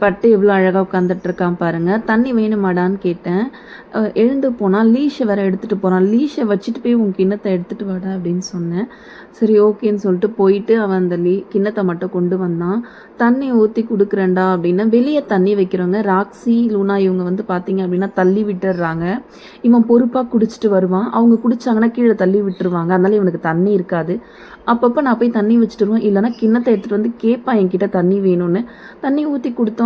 பட்டு எவ்வளோ அழகாக உட்காந்துட்டு இருக்கான் பாருங்க. தண்ணி வேணுமாடான்னு கேட்டேன். எழுந்து போனால் லீஷை வேற எடுத்துகிட்டு போகிறான் லீஷை வச்சுட்டு போய் உன் கிண்ணத்தை எடுத்துகிட்டு வாடா அப்படின்னு சொன்னேன். சரி ஓகேன்னு சொல்லிட்டு போயிட்டு அவன் அந்த லீ கிண்ணத்தை மட்டும் கொண்டு வந்தான். தண்ணி ஊற்றி கொடுக்குறேன்டா அப்படின்னா வெளியே தண்ணி வைக்கிறவங்க ராக்ஸி லூனா இவங்க வந்து பார்த்தீங்க அப்படின்னா தள்ளி விட்டுடுறாங்க இவன் பொறுப்பாக குடிச்சிட்டு வருவான். அவங்க குடிச்சாங்கன்னா கீழே தள்ளி விட்டுருவாங்க. அதனால இவனுக்கு தண்ணி இருக்காது. அப்பப்போ நான் போய் தண்ணி வச்சுட்டு வருவேன். இல்லைன்னா கிண்ணத்தை எடுத்துகிட்டு வந்து கேட்பான் என்கிட்ட தண்ணி வேணும்னு. தண்ணி ஊற்றி கொடுத்தோம்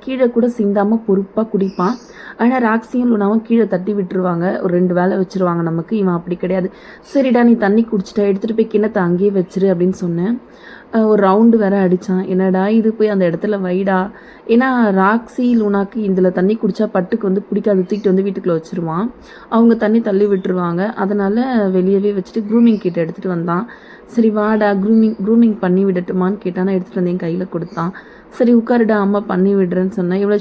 கீழே கூட சிந்தாமல் பொறுப்பாக குடிப்பான். ஆனால் ராக்ஸியும் லுனாவும் கீழே தட்டி விட்டுருவாங்க. ஒரு ரெண்டு வேலை வச்சுருவாங்க நமக்கு. இவன் அப்படி கிடையாது. சரிடா நீ தண்ணி குடிச்சிட்ட. எடுத்துகிட்டு போய் கிண்ணத்தை அங்கேயே வச்சிரு அப்படின்னு சொன்னேன். ஒரு ரவுண்டு வேற அடித்தான் என்னடா இது? போய் அந்த இடத்துல வைடா. ஏன்னா ராக்ஸி லூனாக்கு இதில் தண்ணி குடித்தா பட்டுக்கு வந்து பிடிக்காது தூக்கிட்டு வந்து வீட்டுக்குள்ளே வச்சிருவான். அவங்க தண்ணி தள்ளி விட்டுருவாங்க. அதனால் வெளியவே வச்சுட்டு க்ரூமிங் கிட்ட எடுத்துகிட்டு வந்தான். சரி வாடா க்ரூமிங் க்ரூமிங் பண்ணி விடட்டுமான்னு கேட்டானா எடுத்துகிட்டு வந்து என் கையில் கொடுத்தான். சரி உட்காருடா அம்மா பண்ணி రిటర్న్స్ ఉన్నాయి. ఇవి